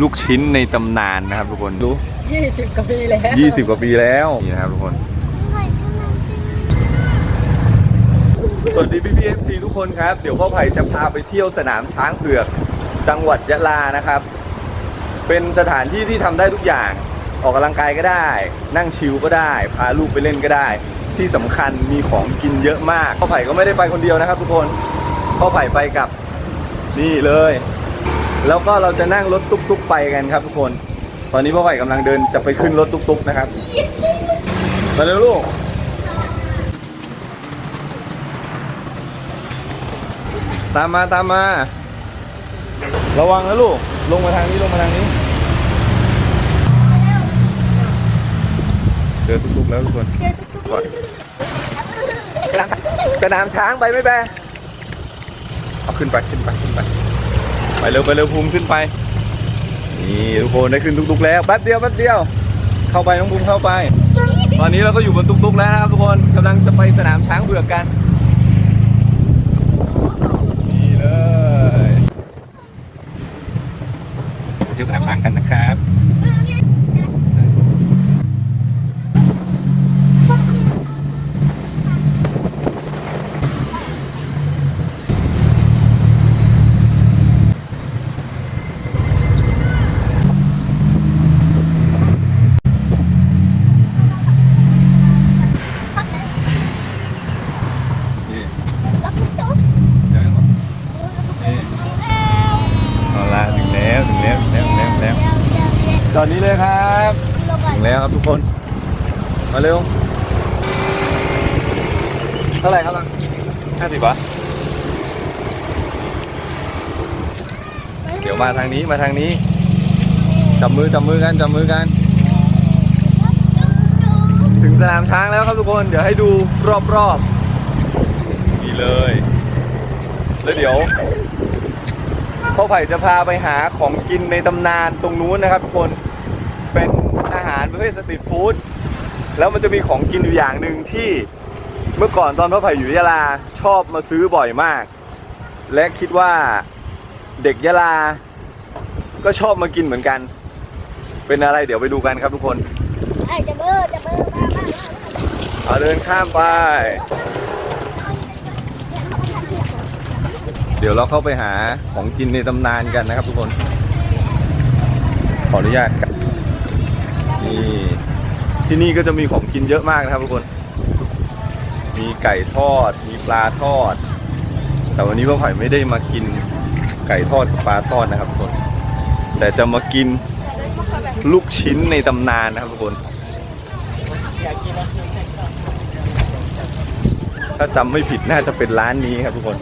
ลูกชิ้นในตำนานนะครับทุกคนรู้ ยี่สิบกว่าปีแล้ว 20 กว่าปีแล้วนี่นะครับทุกคน สวัสดีพี่พีเอฟซีทุกคนครับ เดี๋ยวพ่อไผ่จะพาไปเที่ยวสนามช้างเผือก จังหวัดยะลานะครับ เป็นสถานที่ที่ทำได้ทุกอย่าง ออกกำลังกายก็ได้ นั่งชิลก็ได้ พาลูกไปเล่นก็ได้ ที่สำคัญมีของกินเยอะมาก พ่อไผ่ก็ไม่ได้ไปคนเดียวนะครับทุกคน พ่อไผ่ไปกับนี่เลย แล้วก็เราจะนั่งรถตุ๊กๆไปกันครับทุกคน ตอนนี้พ่อไผ่กำลังเดินจะไปขึ้นรถตุ๊กๆนะครับมาเร็วลูกตามมาตามมา ระวังนะลูก ลงมาทางนี้ลงมาทางนี้เจอตุ๊กๆแล้วทุกคนก่อนสนามสนามช้างไปไหมแบร์เอาขึ้นไปขึ้นไปขึ้นไป ไปเร็วไปเร็วภูมิขึ้นไปนี่ทุกคนได้ขึ้นตุ๊กๆแล้วแป๊บเดียวแป๊บเดียว เข้าไปน้องภูมิเข้าไป ตอนนี้เราก็อยู่บนตุ๊กๆแล้วนะครับทุกคนกำลังจะไปสนามช้างเบือกกันนี่เลยไปเที่ยวสนามช้างกันนะครับ นี่เดี๋ยวก่อนนี่เอาละถึงแล้วถึงแล้วถึงแล้วถึงแล้วถึงแล้วตอนนี้เลยครับ ถึงแล้ว ครับทุกคน มาเร็ว เท่าไหร่ครับลังห้าสิบวะเดี๋ยวมาทางนี้มาทางนี้ จับมือจับมือกันจับมือกัน ถึงสนามช้างแล้วครับทุกคน เดี๋ยวให้ดูรอบๆนี่เลย แล้วเดี๋ยวพ่อไผ่จะพาไปหาของกินในตำนานตรงนู้นนะครับทุกคน เป็นารประเภทสตรีทฟู้ดแล้วมันจะมีของกินอยู่อย่างหนึ่งที่เมื่อก่อนตอนพ่อไผ่อยู่ยะลาชอบมาซื้อบ่อยมาก และคิดว่าเด็กยะลา ก็ชอบมากินเหมือนกัน เป็นอะไรเดี๋ยวไปดูกันครับทุกคนไอ้จะเบอร์จะเบอร์มามามาเอาเดินข้ามไป เดี๋ยวเราเข้าไปหาของกินในตำนานกันนะครับทุกคน ขออนุญาตกั นี่ที่นี่ก็จะมีของกินเยอะมากนะครับทุกคน มีไก่ทอด มีปลาทอด แต่วันนี้พ่อไผ่ไม่ได้มากินไก่ทอดกับปลาทอดนะครับทุกคน แต่จะมากินลูกชิ้นในตำนานนะครับทุกคน ถ้าจำไม่ผิดน่าจะเป็นร้านนี้ครับทุกคน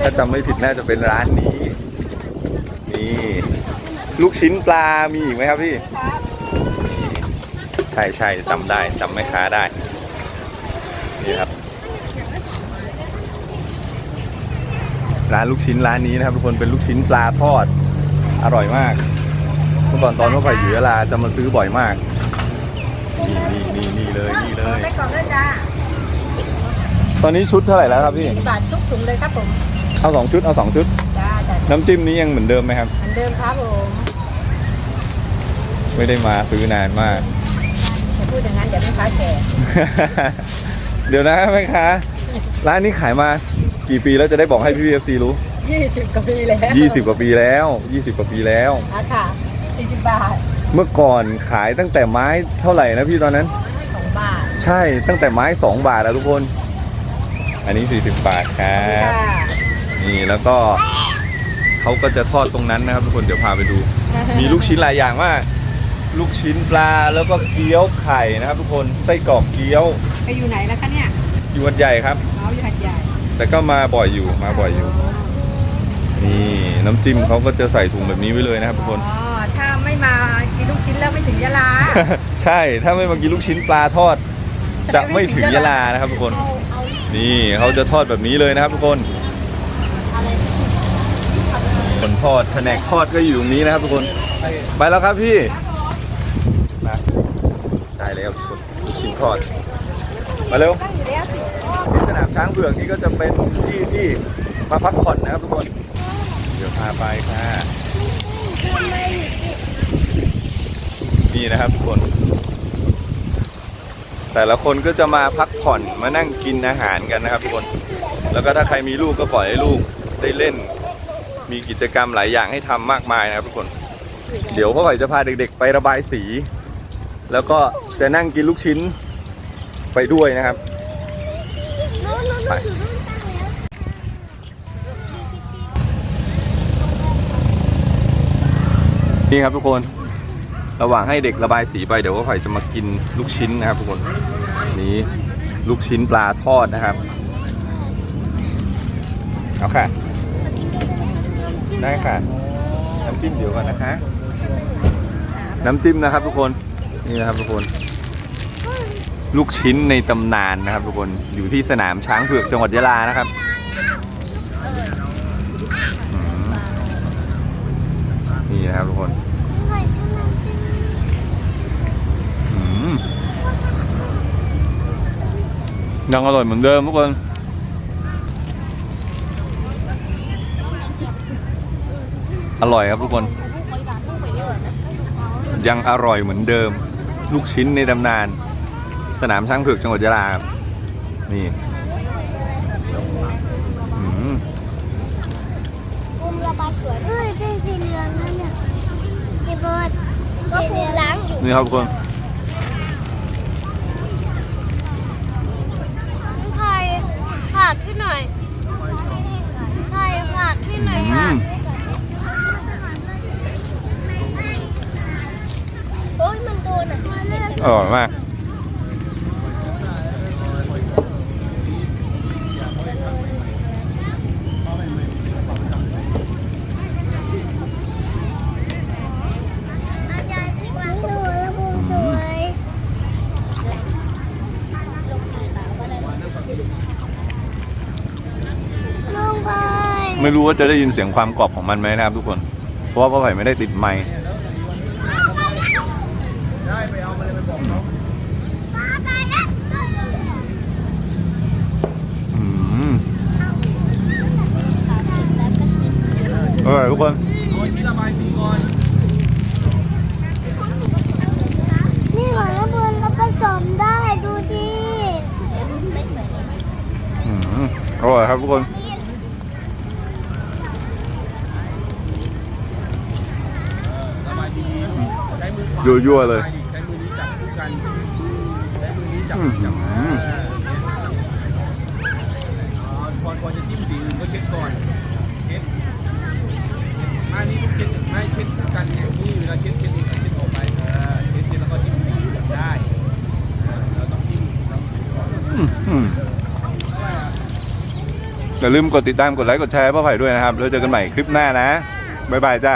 ถ้าจำไม่ผิดน่าจะเป็นร้านนี้ นี่ ลูกชิ้นปลามีอีกไหมครับพี่ ใช่ใช่จำได้จำแม่ค้าได้ นี่ครับ ร้านลูกชิ้นร้านนี้นะครับ ทุกคนเป็นลูกชิ้นปลาทอด อร่อยมากเมื่อก่อนตอนเมื่อไปอยู่ยะลาจะมาซื้อบ่อยมาก นี่นี่นี่นี่เลยนี่เลย ไปก่อนเลยจ้าตอนนี้ชุดเท่าไหร่แล้วครับพี่ยี่สิบบาททุกถุงเลยครับผมเอาสองชุดเอาสองชุด จ้าจ้าน้ำจิ้มนี้ยังเหมือนเดิมไหมครับ เหมือนเดิมครับผม ไม่ได้มาซื้อนานมาก อย่าพูดอย่างนั้นเดี๋ยวไม่ค้าแก่เดี๋ยวนะแม่ค้าร้านนี้ขายมากี่ปีแล้วจะได้บอกให้พี่พีเอฟซีรู้ ยี่สิบกว่าปีแล้ว20 กว่าปีแล้ว 20 กว่าปีแล้ว อะค่ะสี่สิบบาทเมื่อก่อนขายตั้งแต่ไม้เท่าไหร่นะพี่ตอนนั้น สองบาทใช่ตั้งแต่ไม้ 2 บาทแล้วทุกคน อันนี้ 40 บาทครัค่ะบ นี่แล้วก็เขาก็จะทอดตรงนั้นนะครับทุกคนเดี๋ยวพาไปดู มีลูกชิ้นหลายอย่างมาก ลูกชิ้นปลาแล้วก็เกี๊ยวไข่นะครับ ทุกคนไส้กรอกเกี๊ยวไปอยู่ไหนแล้วคะเนี่ยอยู่วัดใหญ่ครับ เอาอยู่หัดใหญ่แต่ก็มาบ่อยอยู่มาบ่อยอยู่ นี่น้ำจิ้มเขาก็จะใส่ถุงแบบนี้ไว้เลยนะครับทุกคน อ๋อถ้าไม่มากินลูกชิ้นแล้วไม่ถึงยะลาใช่ถ้าไม่มากินลูกชิ้นปลาทอด จะไม่ถึงยะลานะครับทุกคนนี่เขาจะทอดแบบนี้เลยนะครับทุกคนคนทอดแผนกทอดก็อยู่ตรงนี้นะครับทุกคน ไปแล้วครับพี่ ทอด มาเร็วที่สนามช้างเบือกนี่ก็จะเป็นที่ที่มาพักผ่อนนะครับทุกคน เดี๋ยวพาไปค่ะ นี่นะครับทุกคน แต่ละคนก็จะมาพักผ่อนมานั่งกินอาหารกันนะครับทุกคน แล้วก็ถ้าใครมีลูกก็ปล่อยให้ลูกได้เล่น มีกิจกรรมหลายอย่างให้ทำมากมายนะครับทุกคน เดี๋ยวพ่อใหญ่จะพาเด็กๆ ไประบายสี แล้วก็จะนั่งกินลูกชิ้น ไปด้วยนะครับนู้นนู้นไปนู้นอยู่นู้นตั้งแล้วนี่ครับทุกคน ระหว่างให้เด็กระบายสีไปเดี๋ยวพ่อไผ่จะมากินลูกชิ้นนะครับทุกคน นี้ลูกชิ้นปลาทอดนะครับ เอาค่ะ ได้ค่ะ น้ำจิ้มเดี๋ยวก่อนนะคะ น้ำจิ้มนะครับทุกคน นี่นะครับทุกคน ลูกชิ้นในตำนานนะครับทุกคนอยู่ที่สนามช้างเผือกจังหวัดยะลานะครับนี่นะครับทุกคนยังอร่อยเหมือนเดิมทุกคนอร่อยครับทุกคน ยังอร่อยเหมือนเดิม ลูกชิ้นในตำนาน สนามช้างเผือกจังหวัดยะลาครับนี่อืมมุมระบายสวยเฮ้ยเป็นสีเหลืองนั่นเนี่ยพี่เบิร์ดก็คือล้างอยู่นี่ครับทุกคนไข่ผักขึ้นหน่อยไข่ผักขึ้นหน่อยอืค่ะมโอ้ยมันโดนอะอร่อยมาก อาจารย์ที่วางดูแล้วมุมสวยลงไป ไม่รู้ว่าจะได้ยินเสียงความกรอบของมันไหมนะครับทุกคน เพราะว่าพ่อไผ่ไม่ได้ติดไมค์อืมอร่อยทุกคนนี่ของระเบิดเราผสมได้ดูดิอืมอร่อยครับทุกคน ยั่วๆเลยอืมก่อนก่อนจะจิ้มสีอื่นก็เช็ดก่อนเช็ดอันนี้เช็ดไม่เช็ดคู่กันเนี่ยนี่เวลาเช็ดเช็ดอีกเช็ดออกไปเออเช็ดเช็ดแล้วก็จิ้มสีอื่นได้เออเราต้องจิ้มเราจิ้มก่อนอืมอย่าลืมกดติดตามกดไลค์กดแชร์ให้พ่อไผ่ด้วยนะครับแล้วเจอกันใหม่คลิปหน้านะบ๊ายบายจ้า